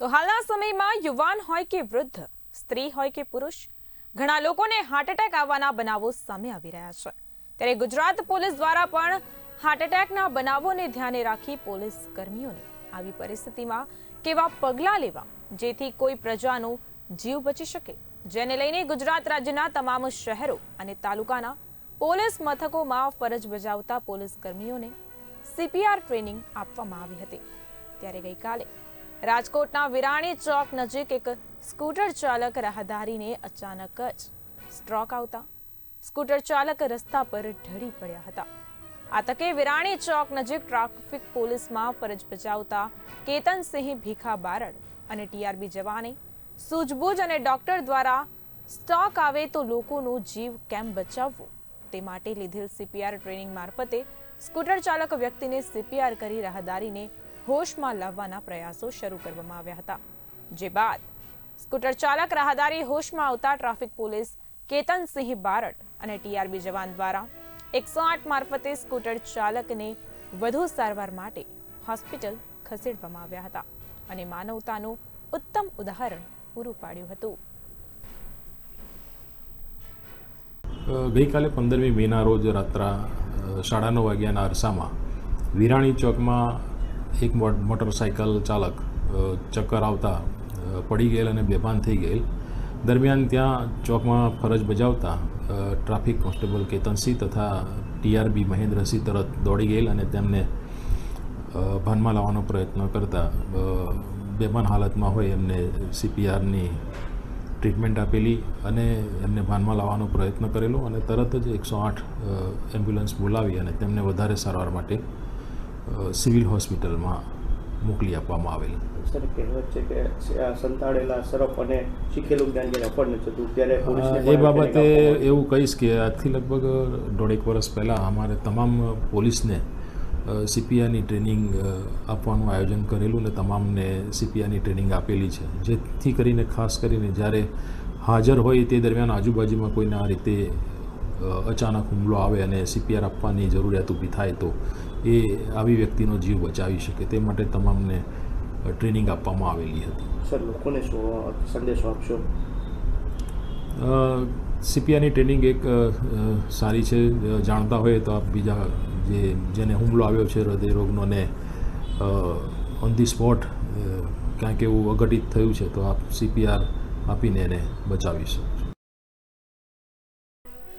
તો હાલના સમયમાં યુવાન હોય કે વૃદ્ધ, સ્ત્રી હોય કે પુરુષ, ઘણા લોકોને હાર્ટ એટેક આવવાના બનાવો સામે આવી રહ્યા છે. ત્યારે ગુજરાત પોલીસ દ્વારા પણ હાર્ટ એટેકના બનાવોને ધ્યાને રાખી પોલીસ કર્મીઓને આવી પરિસ્થિતિમાં કેવા પગલાં લેવા, જેથી કોઈ પ્રજાનો જીવ બચી શકે. જેને લઈને ગુજરાત રાજ્યના તમામ શહેરો અને તાલુકાના પોલીસ મથકોમાં ફરજ બજાવતા પોલીસ કર્મીઓને સીપીઆર ટ્રેનિંગ આપવામાં આવી હતી. ત્યારે ગઈકાલે રાજકોટના વિરાણી ચોક નજીક એક સ્કૂટર ચાલક રાહદારીને અચાનક જ સ્ટ્રોક આવતા. સ્કૂટર ચાલક રસ્તા પર ઢળી પડ્યા હતા. આ તકે વિરાણી ચોક નજીક ટ્રાફિક પોલીસમાં ફરજ બજાવતા કેતનસિંહ ભીખા બારડ અને ટીઆરબી જવાને સૂઝબૂઝ અને ડોક્ટર દ્વારા સ્ટોક આવે તો લોકોનો જીવ કેમ બચાવવો? તે માટે લીધેલ સીપીઆર ટ્રેનિંગ મારફતે સ્કૂટર ચાલક વ્યક્તિને સીપીઆર કરી રાહદારીને હોશમાં લાવવાના પ્રયાસો શરૂ કરવામાં આવ્યા હતા. જે બાદ સ્કૂટર ચાલક રાહદારી હોશમાં આવતા ટ્રાફિક પોલીસ કેતનસિંહ બારડ અને ટીઆરબી જવાન દ્વારા એકસો આઠ મારફતે સ્કૂટર ચાલકને વધુ સારવાર માટે હોસ્પિટલ ખસેડવામાં આવ્યા હતા અને માનવતાનું ઉત્તમ ઉદાહરણ પૂરું પાડ્યું હતું. ગઈકાલે પંદરમી મેના રોજ રાત્રા સાડા નવ વાગ્યાના અરસામાં વિરાણી ચોકમાં એક મોટરસાઇકલ ચાલક ચક્કર આવતા પડી ગયેલ અને બેભાન થઈ ગયેલ. દરમિયાન ત્યાં ચોકમાં ફરજ બજાવતા ટ્રાફિક કોન્સ્ટેબલ કેતનસિંહ તથા ટીઆરબી મહેન્દ્રસિંહ તરત દોડી ગયેલ અને તેમને ભાનમાં લાવવાનો પ્રયત્ન કરતા બેભાન હાલતમાં હોય એમને સીપીઆરની ટ્રીટમેન્ટ આપેલી અને એમને ભાનમાં લાવવાનો પ્રયત્ન કરેલો અને તરત જ એકસો આઠ એમ્બ્યુલન્સ બોલાવી અને તેમને વધારે સારવાર માટે સિવિલ હોસ્પિટલમાં મોકલી આપવામાં આવેલ સર કહેવત છે કે સંતાડેલા સરફ અને શીખેલું જ્ઞાન જ્યારે અફળ થતું ત્યારે એ બાબતે. એવું કહીશ કે આજથી લગભગ દોઢેક વર્ષ પહેલાં અમારે તમામ પોલીસને સીપીઆરની ટ્રેનિંગ આપવાનું આયોજન કરેલું ને તમામને સીપીઆરની ટ્રેનિંગ આપેલી છે જેથી કરીને ખાસ કરીને જ્યારે હાજર હોય તે દરમિયાન આજુબાજુમાં કોઈને આ રીતે અચાનક હુમલો આવે અને સીપીઆર આપવાની જરૂરિયાત ઊભી થાય તો એ આવી વ્યક્તિનો જીવ બચાવી શકે તે માટે તમામને ટ્રેનિંગ આપવામાં આવેલી હતી. સર લોકોને શું સંદેશો આપશો? સીપીઆરની ટ્રેનિંગ એક સારી છે. જાણતા હોય તો આપ બીજા જે જેને હુમલો આવ્યો છે હૃદયરોગનો ને ઓન ધી સ્પોટ ક્યાંક એવું અઘટિત થયું છે તો આપ સીપીઆર આપીને એને બચાવી શકો